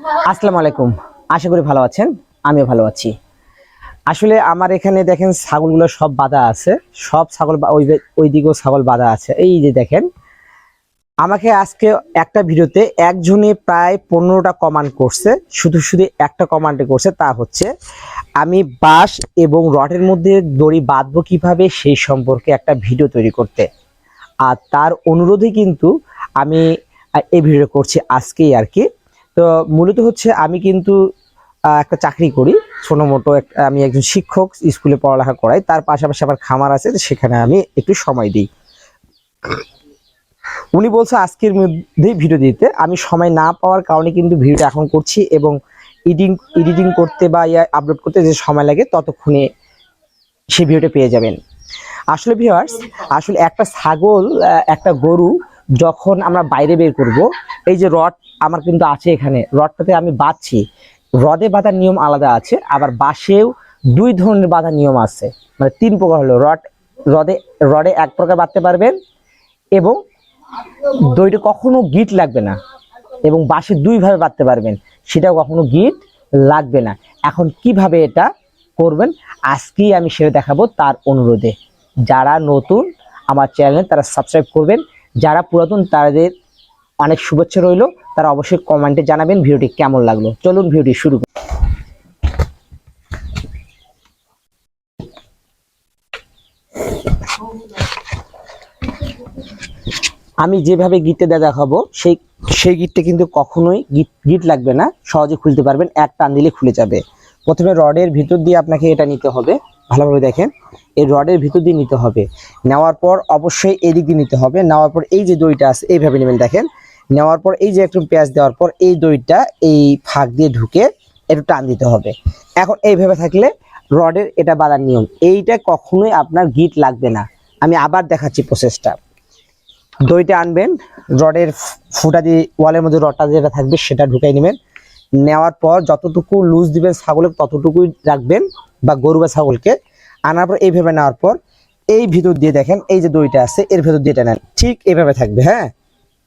আসসালামু আলাইকুম। আশা করি ভালো আছেন। আমিও ভালো আছি। আসলে আমার এখানে দেখেন ছাগলগুলো সব বাঁধা আছে। সব ছাগল ওই ওই দিকেও ছাগল বাঁধা আছে। এই যে দেখেন, আমাকে আজকে একটা ভিডিওতে একজনে প্রায় পনেরোটা কমান্ড করছে। শুধু শুধু একটা কমান্ডে করছে, তা হচ্ছে, আমি বাঁশ এবং রডের মধ্যে দড়ি বাঁধবো কীভাবে সেই সম্পর্কে একটা ভিডিও তৈরি করতে। আর তার অনুরোধে কিন্তু আমি এই ভিডিও করছি আজকেই আর কি। তো মূলত হচ্ছে আমি কিন্তু একটা চাকরি করি। ছোটো মোটো আমি একজন শিক্ষক, স্কুলে পড়ালেখা করাই। তার পাশাপাশি আমার খামার আছে সেখানে আমি একটু সময় দিই। উনি বলছে, আজকের মধ্যেই ভিডিও দিতে। আমি সময় না পাওয়ার কারণে কিন্তু ভিডিওটা এখন করছি এবং এডিটিং এডিটিং করতে বা ইয়া আপলোড করতে যে সময় লাগে, ততক্ষণে সেই ভিডিওটা পেয়ে যাবেন। আসলে ভিউয়ার্স আসলে একটা ছাগল একটা গরু যখন আমরা বাইরে বের করব, এই যে রড আমার কিন্তু আছে এখানে। রডটাতে আমি বাঁধছি। রদে বাঁধার নিয়ম আলাদা আছে, আবার বাঁশেও দুই ধরনের বাঁধার নিয়ম আছে। মানে তিন প্রকার হলো, রড, রডে রডে এক প্রকার বাঁধতে পারবেন এবং দইটা কখনো গিট লাগবে না এবং বাঁশে দুইভাবে বাঁধতে পারবেন। সেটাও কখনো গিট লাগবে না। এখন কীভাবে এটা করবেন, আজকেই আমি সেটা দেখাবো। তার অনুরোধে যারা নতুন আমার চ্যানেলে তারা সাবস্ক্রাইব করবেন। যারা পুরাতন, তাদের অনেক শুভেচ্ছা রইল। তারা অবশ্যই কমেন্টে জানাবেন ভিডিওটি কেমন লাগল। চলুন ভিডিওটি শুরু। আমি যেভাবে গিটটা দেখাবো, সেই সেই গিটটা কিন্তু কখনোই গিট গিট লাগবে না। সহজে খুলতে পারবেন, এক টান দিলে খুলে যাবে। প্রথমে রডের ভিতর দিয়ে আপনাকে এটা নিতে হবে। ভালোভাবে দেখেন, এই রডের ভিতর দিয়ে নিতে হবে। নেওয়ার পর অবশ্যই এদিক দিয়ে নিতে হবে। নেওয়ার পর এই যে দইটা আছে, এইভাবে নেবেন দেখেন। নেওয়ার পর এই যে একটু পেঁয়াজ দেওয়ার পর এই দইটা এই ফাঁক দিয়ে ঢুকে একটু টান দিতে হবে। এখন এইভাবে থাকলে রডের এটা বাঁধার নিয়ম। এইটা কখনোই আপনার গিট লাগবে না। আমি আবার দেখাচ্ছি প্রসেসটা দইটা আনবেন, রডের ফুটা দিয়ে, ওয়ালের মধ্যে রডটা যেটা থাকবে সেটা ঢুকাই নেবেন। নেওয়ার পর যতটুকু লুজ দিবেন ছাগলের, ততটুকুই রাখবেন। বা গরু বা ছাগলকে আনার পর এইভাবে নেওয়ার পর এই ভিতর দিয়ে দেখেন, এই যে দইটা আছে, এর ভেতর দিয়ে নেন ঠিক এইভাবে থাকবে হ্যাঁ?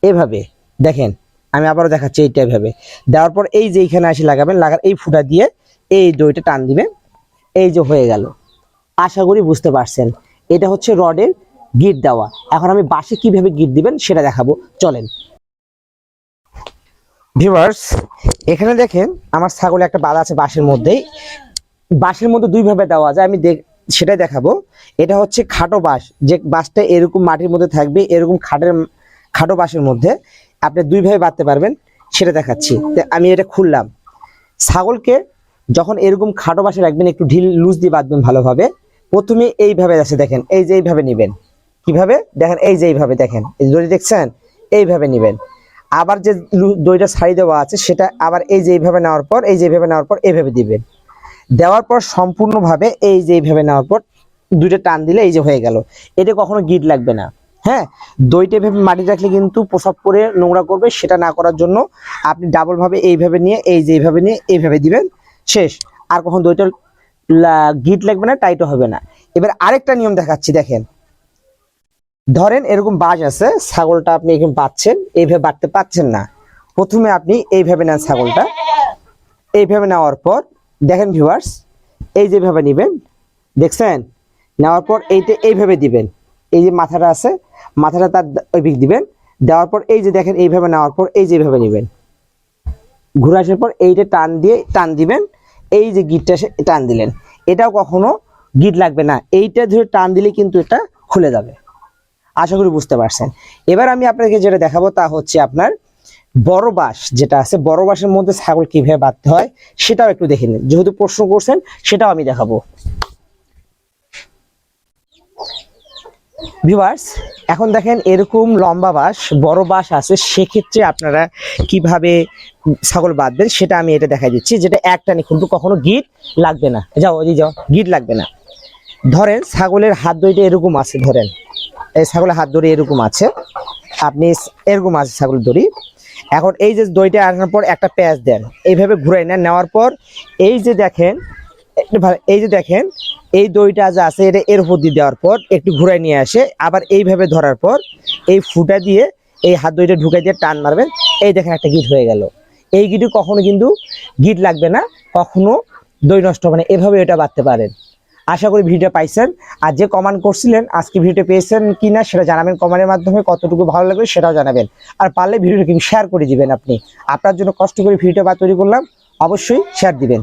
এভাবে। দেখেন, আমি আবারও দেখাচ্ছি এইটা এইভাবে দেওয়ার পর এই যে এইখানে আসি লাগাবেন, লাগার এই ফুটা দিয়ে এই দইটা টান দিবেন। এই যে হয়ে গেল। আশা করি বুঝতে পারছেন। এটা হচ্ছে রডের গিট দেওয়া। এখন আমি বাসে কীভাবে গিট দিবেন সেটা দেখাবো। চলেন। ভিভার্স এখানে দেখেন আমার ছাগলে একটা বাধা আছে বাঁশের মধ্যেই। বাঁশের মধ্যে দুইভাবে দেওয়া যায়, আমি সেটাই দেখাবো। এটা হচ্ছে খাটো বাঁশ, যে বাঁশটা এরকম মাটির মধ্যে থাকবে, এরকম খাটের খাটো বাঁশের মধ্যে। আপনি দুইভাবে বাঁধতে পারবেন, সেটা দেখাচ্ছি। আমি এটা খুললাম। ছাগলকে যখন এরকম খাটো বাঁশে রাখবেন, একটু ঢিল লুজ দিয়ে বাঁধবেন ভালোভাবে। প্রথমে এইভাবে আছে, দেখেন, এই যে এইভাবে নেবেন। কীভাবে? দেখেন, এই যে এইভাবে দেখেন। এই দড়ি দেখছেন? এইভাবে নেবেন। আবার যে দড়িটা ছাড়ি দেওয়া আছে, সেটা আবার এই যে এইভাবে নেওয়ার পর, এই যে এইভাবে নেওয়ার পর, এইভাবে দিবেন। দেওয়ার পর সম্পূর্ণভাবে এই যে এইভাবে নেওয়ার পর দুইটা টান দিলে এই যে হয়ে গেল। এটা কখনো গিট লাগবে না। হ্যাঁ দইটা এভাবে মাটি রাখলে কিন্তু প্রসাব করে নোংরা করবে, সেটা না করার জন্য আপনি ডাবলভাবে এইভাবে নিয়ে, এই যে এইভাবে নিয়ে, এইভাবে দিবেন। শেষ। আর কখন দইটা লা- গিট লাগবে না, টাইটও হবে না। এবার আরেকটা নিয়ম দেখাচ্ছি, দেখেন। ধরেন এরকম বাজ আছে, ছাগলটা আপনি এরকম বাঁধছেন, এইভাবে বাড়তে পারছেন না। প্রথমে আপনি এইভাবে নেন ছাগলটা। এইভাবে নেওয়ার পর দেখেন ভিউয়ার্স এই যেভাবে নেবেন, দেখছেন? নেওয়ার পর এইটা এইভাবে দিবেন। এই যে মাথাটা আছে, মাথাটা তার ওই দিবেন। দেওয়ার পর এই যে দেখেন, এইভাবে নেওয়ার পর এই যেভাবে নেবেন। ঘুরে আসার পর এইটা টান দিয়ে টান দিবেন। এই যে গিটটা টান দিলেন। এটাও কখনো গিট লাগবে না। এইটা ধরে টান দিলে কিন্তু এটা খুলে যাবে। আশা করি বুঝতে পারছেন। এবার আমি আপনাকে যেটা দেখাবো তা হচ্ছে আপনার বড় বাঁশ যেটা আছে, বড় বাঁশের মধ্যে ছাগল কীভাবে বাঁধতে হয়, সেটাও একটু দেখে নিন। যেহেতু প্রশ্ন করছেন, সেটাও আমি দেখাবো। ভিউয়ার্স এখন দেখেন এরকম লম্বা বাঁশ, বড় বাঁশ আছে, সেক্ষেত্রে আপনারা কীভাবে ছাগল বাঁধবেন, সেটা আমি এটা দেখাই দিচ্ছি, যেটা একটানি খুলবে কখনো গিট লাগবে না। যাও ওই যাও, গিট লাগবে না। ধরেন ছাগলের হাত দড়িটা এরকম আছে, ধরেন। এই ছাগলের হাত দড়ি এরকম আছে। আপনি এরকম আছে ছাগলের দড়ি এখন এই যে দইটা আনার পর একটা পেঁয়াজ দেন। এইভাবে ঘুরাই নেন, নেওয়ার পর এই যে দেখেন এই যে দেখেন, এই দইটা যা আছে, এটা এর উপর দিয়ে দেওয়ার পর একটু ঘুরাই নিয়ে আসে, আবার এইভাবে ধরার পর এই ফুটা দিয়ে এই হাত দইটা ঢুকাই দিয়ে টান মারবেন। এই দেখেন একটা গিট হয়ে গেল। এই গিটে কখনো কিন্তু গিট লাগবে না, কখনো দই নষ্ট হবে না, এভাবে এটা বাঁধতে পারেন আশা করি ভিডিও পাইছেন। আর যে কমান করছিলেন, আজকে ভিডিও পেয়েছেন কি না সেটা জানাবেন কমানের মাধ্যমে, কতটুকু ভালো লাগবে সেটাও জানাবেন। আর পারলে ভিডিওটা কিন্তু শেয়ার করে দিবেন আপনি। আপনার জন্য কষ্ট করে ভিডিওটা বা তৈরি করলাম, অবশ্যই শেয়ার দিবেন।